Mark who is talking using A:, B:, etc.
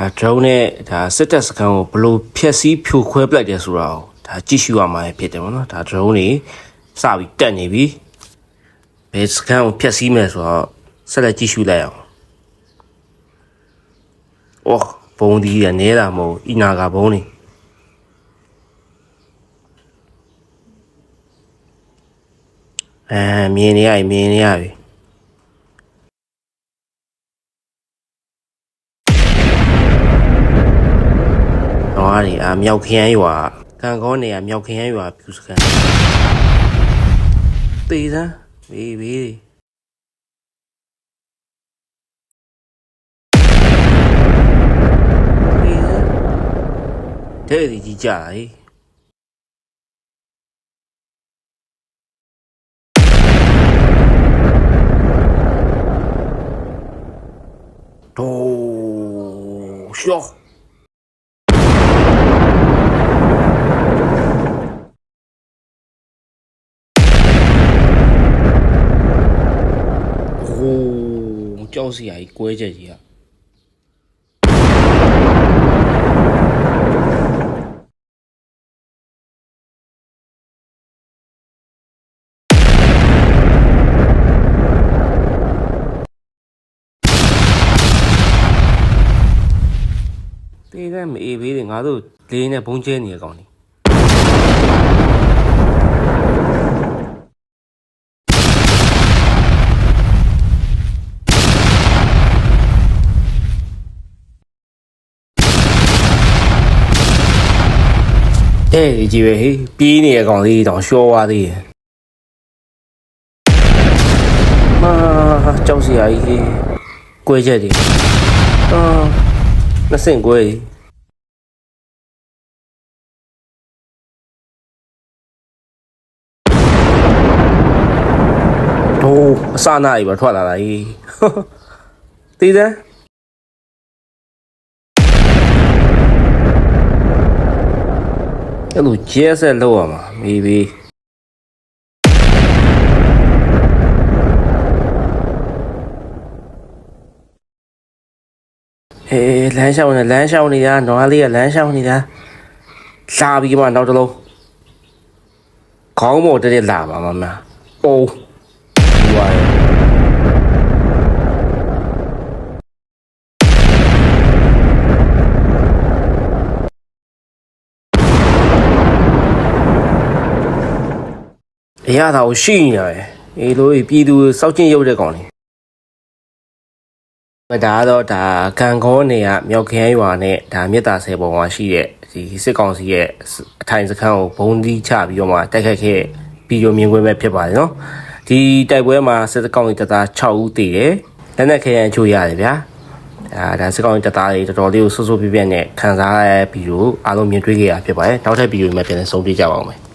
A: အဲ drone နဲ့ဒါစစ်တပ်စခန်းကိုဘယ်လိုဖျက်ဆီးဖြိုခွဲပလိုက်တယ်ဆိုတာကိုဒါကြည့်ရှုရမှာဖြစ်တယ်ဗောနော်ဒါ drone တွေစပြီးတက်နေပြီဘယ်စခန်းကိုဖျက်ဆီးမယ်ဆိုတော့ဆက်လက်ကြည့်ရှုလိုက်အောင်အော်ဘုံဒီရနေတာမဟုတ်အီနာကဘုံနေအဲမြင်နေရပြီမြင်နေရပြီ ဟောဒီအမြောက်ခရမ်းရွာကံကောနေရမြောက်ခရမ်းရွာပြူစကန်တေးစမ်းဘေးဘေးတေးစမ်းတဲ့ဒီကြီးကြလာဟေး都 ကြောက်စရာကြီးကွဲချက်ကြီးอ่ะတေးကမအေးဘေးတွေငါတို့လေးနဲ့ဘုံကျဲနေရကောင်နေ အေးဒီကြီးပဲဟေးပြေးနေရကောင်လေးတောင်ရှောသွားသေးတယ်မာကြောက်စရာကြီးဟေးကွဲချက်ကြီးအာနှစ်ဆင့်ကွဲကြီးโอ้အစနာကြီးပဲထွက်လာတာကြီးတီးတယ် အဲ့လိုကျဲဆက်လောက်ရမှာမေးပြီအေးလမ်းလျှောက်နေလမ်းလျှောက်နေတာနွားလေးကလမ်းလျှောက်နေတာလာပြီးမှနောက်တစ်လုံးခေါင်းပေါ်တက်တက်လာပါမမအိုး ဒီဝါရ အရာသာကိုရှိနေရတယ်အေးလို့ပြည်သူစောက်ချင်းရုပ်တဲ့ကောင်လေးဒါကတော့ဒါကံကောနေကမြောက်ခမ်းရွာနဲ့ဒါမြစ်တာဆယ်ပေါ်မှာရှိတဲ့ဒီစစ်ကောင်စီရဲ့အထိုင်စခန်းကိုဘုံသီးချပြီးတော့မှတိုက်ခတ်ခဲ့ပြီးတော့မြင်ကွင်းပဲဖြစ်ပါတယ်နော်ဒီတိုက်ပွဲမှာစစ်ကောင်စီတပ်သား6ဦးတည်တယ်လက်နက်ခဲယမ်းအချို့ရတယ်ဗျာအာဒါစစ်ကောင်စီတပ်သားတွေတော်တော်လေးကိုစိုးစိုးပြည့်ပြည့်နဲ့ခံစားရပြီးတော့အားလုံးမြင်တွေ့ခဲ့ရဖြစ်ပါတယ်နောက်ထပ်ဗီဒီယိုမှာပြန်လည်ဆုံတွေ့ကြပါဦးမယ်